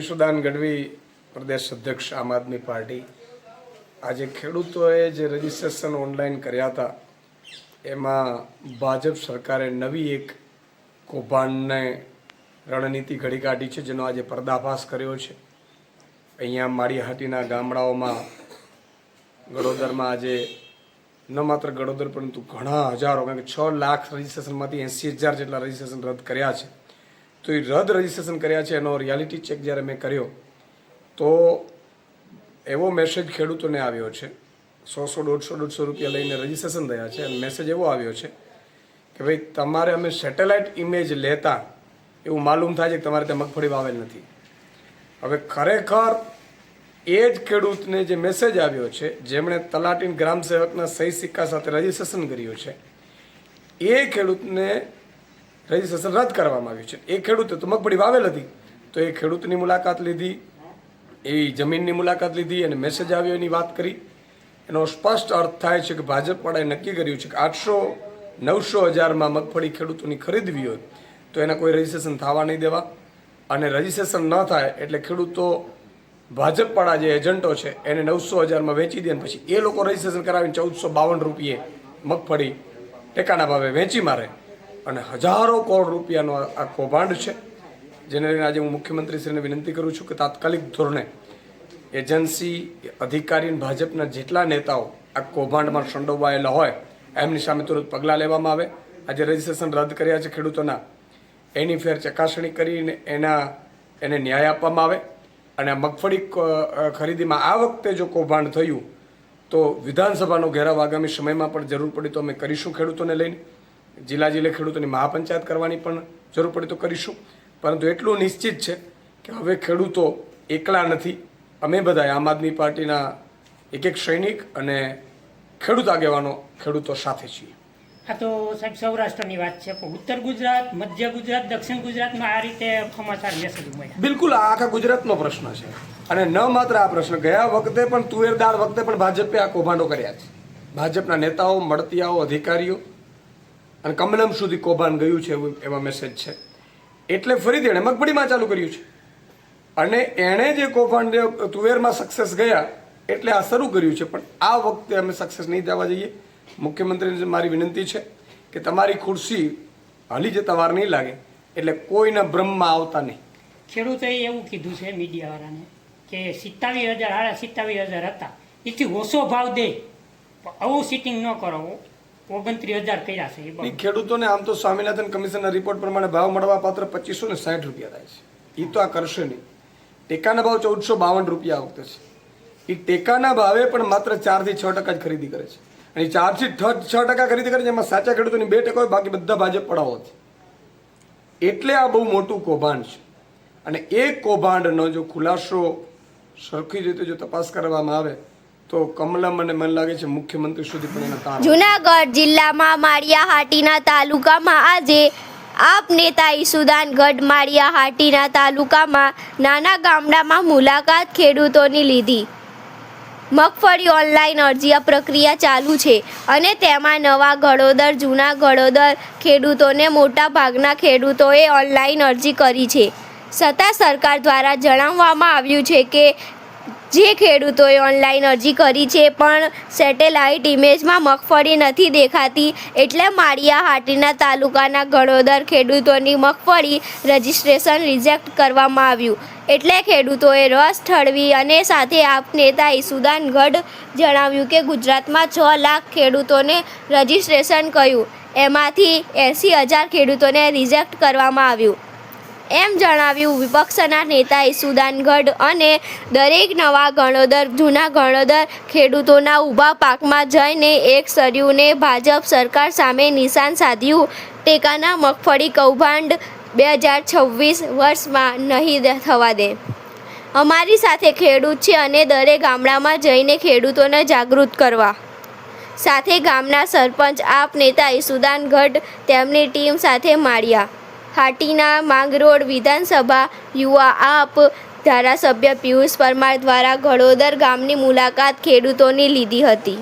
હું ગઢવી પ્રદેશ અધ્યક્ષ આમ આદમી પાર્ટી. આજે ખેડૂતોએ જે રજીસ્ટ્રેશન ઓનલાઈન કર્યા હતા, એમાં ભાજપ સરકારે નવી એક કૌભાંડને રણનીતિ ઘડી કાઢી છે, જેનો આજે પર્દાફાશ કર્યો છે. અહીંયા માળીહાટીના ગામડાઓમાં ગડોદરમાં આજે ન માત્ર ગડોદર, પરંતુ ઘણા હજારો, કારણ કે છ લાખ રજીસ્ટ્રેશનમાંથી એંસી હજાર જેટલા રજીસ્ટ્રેશન રદ કર્યા છે. તો એ રદ રજીસ્ટ્રેશન કર્યા છે એનો રિયાલિટી ચેક જ્યારે મેં કર્યો, તો એવો મેસેજ ખેડૂતોને આવ્યો છે. સો સો દોઢસો દોઢસો રૂપિયા લઈને રજીસ્ટ્રેશન થયા છે અને મેસેજ એવો આવ્યો છે કે ભાઈ, તમારે અમે સેટેલાઇટ ઇમેજ લેતા એવું માલુમ થાય છે કે તમારે ત્યાં મગફળી વાવેલ નથી. હવે ખરેખર એ જ ખેડૂતને જે મેસેજ આવ્યો છે, જેમણે તલાટીન ગ્રામ સેવકના સહી સિક્કા સાથે રજીસ્ટ્રેશન કર્યું છે, એ ખેડૂતને રજીસ્ટ્રેશન રદ કરવામાં આવ્યું છે. એ ખેડૂતે તો મગફળી વાવેલ હતી. તો એ ખેડૂતની મુલાકાત લીધી, એ જમીનની મુલાકાત લીધી અને મેસેજ આવ્યો એની વાત કરી. એનો સ્પષ્ટ અર્થ થાય છે કે ભાજપવાળાએ નક્કી કર્યું છે કે આઠસો, નવસો હજારમાં મગફળી ખેડૂતોની ખરીદવી હોય તો એના કોઈ રજીસ્ટ્રેશન થવા નહીં દેવા. અને રજીસ્ટ્રેશન ન થાય એટલે ખેડૂતો ભાજપવાળા જે એજન્ટો છે એને નવસો હજારમાં વેચી દે પછી એ લોકો રજીસ્ટ્રેશન કરાવીને ચૌદસો બાવન રૂપિયે મગફળી ટેકાના ભાવે વેચી મારે. અને હજારો કરોડ રૂપિયાનો આ કૌભાંડ છે, જેને લઈને આજે હું મુખ્યમંત્રીશ્રીને વિનંતી કરું છું કે તાત્કાલિક ધોરણે એજન્સી, અધિકારી ભાજપના જેટલા નેતાઓ આ કૌભાંડમાં સંડોવાયેલા હોય, એમની સામે તુરંત પગલાં લેવામાં આવે. આજે રજીસ્ટ્રેશન રદ કર્યા છે ખેડૂતોના. એની ફેર ચકાસણી કરીને એના એને ન્યાય આપવામાં આવે. અને મગફળી ખરીદીમાં આ વખતે જો કૌભાંડ થયું, તો વિધાનસભાનો ઘેરાવ આગામી સમયમાં પણ જરૂર પડી તો અમે કરીશું ખેડૂતોને લઈને. જિલ્લા જિલ્લે ખેડૂતોની મહાપંચાયત કરવાની પણ જરૂર પડે તો કરીશું. પરંતુ એટલું નિશ્ચિત છે કે હવે ખેડૂતો એકલા નથી. અમે બધા આમ આદમી પાર્ટીના એક એક સૈનિક અને ખેડૂત આગેવાનો ખેડૂતો સાથે છીએ. આ તો સાહેબ સૌરાષ્ટ્રની વાત છે પણ ઉત્તર ગુજરાત મધ્ય ગુજરાત દક્ષિણ ગુજરાતમાં આ રીતે સમાચાર મેસેજ મળ્યા. બિલકુલ આ આખા ગુજરાતનો પ્રશ્ન છે. અને ન માત્ર આ પ્રશ્ન ગયા વખતે પણ તુવેરદાર વખતે પણ ભાજપે આ કૌભાંડો કર્યા છે. ભાજપના નેતાઓ મળતિયાઓ અધિકારીઓ અને કમલમ સુધી કૌભાંડ ગયું છે એવું એવા મેસેજ છે. એટલે ફરીથી એણે મગફળીમાં ચાલુ કર્યું છે. અને એણે જે કૌભાંડ તુવેરમાં સક્સેસ ગયા, એટલે આ શરૂ કર્યું છે. પણ આ વખતે અમે સક્સેસ નહીં થવા જઈએ. મુખ્યમંત્રીને મારી વિનંતી છે કે તમારી ખુરશી હલી જતા વાર નહીં લાગે. એટલે કોઈના બ્રહ્મમાં આવતા નહીં. ખેડૂતોએ એવું કીધું છે મીડિયાવાળાને કે સિત્તાવીસ હજાર, સાડા સિત્તાવીસ હજાર હતા. એથી ઓછો ભાવ દે. આવું સિટિંગ ન કરો. ખેડૂતોને આમ તો સ્વામિનાથન કમિશનના રિપોર્ટ પ્રમાણે ભાવ મળવા પાત્ર પચીસો ને સાઠ રૂપિયા થાય છે. એ તો આ કરશે નહીં. ટેકાના ભાવ ચૌદસો બાવન રૂપિયા આ વખતે છે. એ ટેકાના ભાવે પણ માત્ર ચારથી છ ટકા જ ખરીદી કરે છે. અને ચારથી છ ટકા ખરીદી કરે છે, એમાં સાચા ખેડૂતોની બે ટકા હોય, બાકી બધા ભાજપ પડાવો છે. એટલે આ બહુ મોટું કૌભાંડ છે. અને એ કૌભાંડનો જો ખુલાસો સરખી રીતે જો તપાસ કરવામાં આવે તો કમલમ અને મને લાગે છે મુખ્યમંત્રી સુધી પણ એના તાર જુનાગઢ જિલ્લામાં માળિયાહાટીના તાલુકામાં આજે આપ નેતા ઈસુદાન ગઢ માળિયાહાટીના તાલુકામાં નાના ગામડામાં મુલાકાત ખેડૂતોની લીધી. મગફળી ઓનલાઈન અરજી પ્રક્રિયા ચાલુ છે અને તેમાં નવા ઘડોદર જૂના ઘડોદર ખેડૂતોને મોટા ભાગના ખેડૂતોએ ઓનલાઈન અરજી કરી છે. છતાં સરકાર દ્વારા જણાવવામાં આવ્યું છે કે જે ખેડૂતોએ ઓનલાઈન અરજી કરી છે, પણ સેટેલાઇટ ઇમેજમાં મગફળી નથી દેખાતી. એટલે માળિયાહાટીના તાલુકાના ગળોદર ખેડૂતોની મગફળી રજિસ્ટ્રેશન રિજેક્ટ કરવામાં આવ્યું. એટલે ખેડૂતોએ રસ ઠળવી અને સાથે આપ નેતા ઈસુદાન ગઢ જણાવ્યું કે ગુજરાતમાં છ લાખ ખેડૂતોને રજિસ્ટ્રેશન કર્યું. એમાંથી એંસી હજાર ખેડૂતોને રિજેક્ટ કરવામાં આવ્યું. એમ જણાવ્યું, વિપક્ષના નેતાએ સુદાનગઢ અને દરેક નવા ગણોદર, જૂના ગણોદર ખેડૂતોના ઊભા પાકમાં જઈને એક સર્યુને ભાજપ સરકાર સામે નિશાન સાધ્યું. ટેકાના મગફળી કૌભાંડ બે હજાર છવ્વીસ વર્ષમાં નહીં થવા દે. અમારી સાથે ખેડૂત છે અને દરેક ગામડામાં જઈને ખેડૂતોને જાગૃત કરવા. સાથે ગામના સરપંચ, આપ નેતાએ સુદાનગઢ તેમની ટીમ સાથે માળ્યા. હાટીના માંગરોળ વિધાનસભા યુવા આપ ધારાસભ્ય પિયુષ પરમાર દ્વારા ઘડોદર ગામની મુલાકાત ખેડૂતોની લીધી હતી.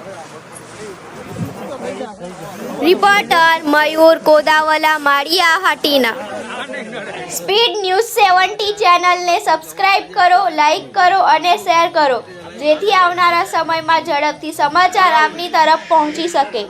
Reporter Mayur Kodavala, Maliya Hatina. Speed news seventy ચેનલને સબસ્ક્રાઇબ કરો લાઈક કરો અને શેર કરો, જેથી આવનારા સમયમાં ઝડપથી સમાચાર આપની તરફ પહોંચી શકે.